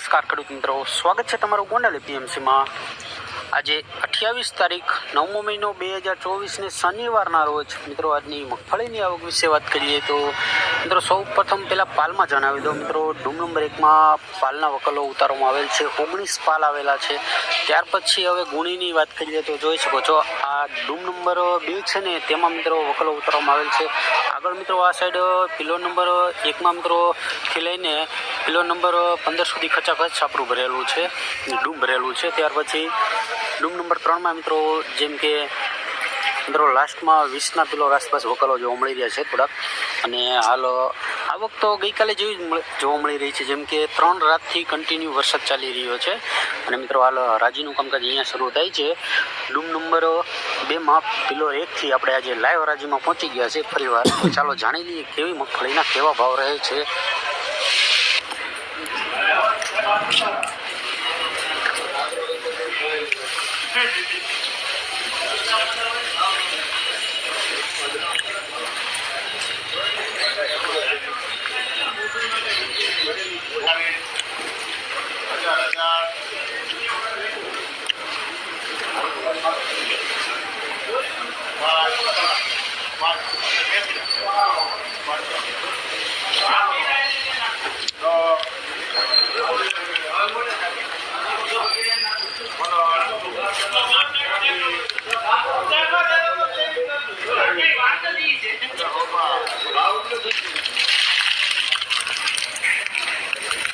નમસ્કાર ખેડૂત મિત્રો. સ્વાગત છે તમારું ગોંડલ એપીએમસીમાં આજે અઠ્યાવીસ તારીખ, નવમો મહિનો બે હજાર ચોવીસને શનિવારના રોજ. મિત્રો, આજની મગફળીની આવક વિશે વાત કરીએ તો, મિત્રો સૌ પ્રથમ પહેલાં પાલમાં જણાવી દો મિત્રો ડૂમ નંબર એકમાં પાલના વકલો ઉતારવામાં આવેલ છે. ઓગણીસ પાલ આવેલા છે. ત્યાર પછી હવે ગુણીની વાત કરીએ તો જોઈ શકો છો, આ ડૂમ નંબર બે છે ને, તેમાં મિત્રો વકલો ઉતારવામાં આવેલ છે. આગળ મિત્રો, આ સાઈડ પિલો નંબર એકમાં મિત્રો થી લઈને પિલો નંબર પંદર સુધી ખચાખચ છાપરું ભરેલું છે ડૂમ ભરેલું છે. ત્યાર પછી ડૂમ નંબર ત્રણમાં મિત્રો, જેમ કે મિત્રો, લાસ્ટમાં વીસના પિલો આસપાસ વકલો જોવા મળી રહ્યા છે થોડાક. અને હાલ આવક તો ગઈકાલે જેવી જોવા મળી રહી છે. જેમ કે ત્રણ રાતથી કન્ટિન્યુ વરસાદ ચાલી રહ્યો છે. અને મિત્રો, હાલ રાજીનું કામકાજ અહીંયા શરૂ થાય છે. ડૂમ નંબર બેમાં પિલો એકથી આપણે આજે લાઈવ રાજીમાં પહોંચી ગયા છે. ફરીવાર ચાલો જાણી લઈએ કેવી મગફળીના કેવા ભાવ રહે છે.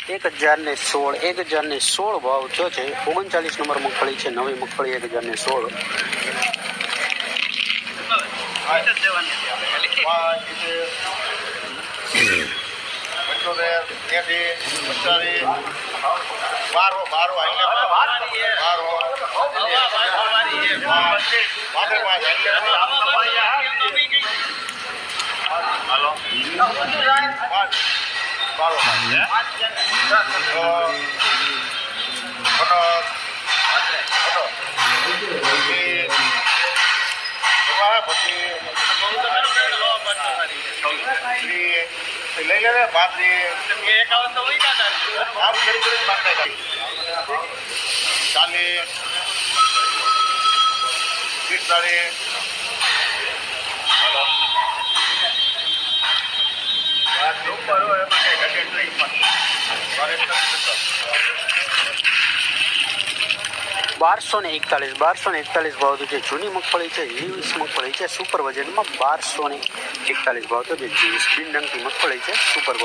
એક હજાર ને સોળ એક હજાર ને સોળ ભાવ થયો છે ઓગણચાલીસ નંબર મગફળી છે નવી મગફળી એક હજાર ને સોળ હાલો இல்லைங்களே மாதிரி चालीस तीस तारीख બારસો ને એકતાલીસ, બારસો ને એકતાલીસ ભાવ તો જે જૂની મગફળી છે જીવીસ મગફળી છે સુપર વજનમાં બારસો ને એકતાલીસ ભાવ તો જે જીવીસ બિન મગફળી છે સુપર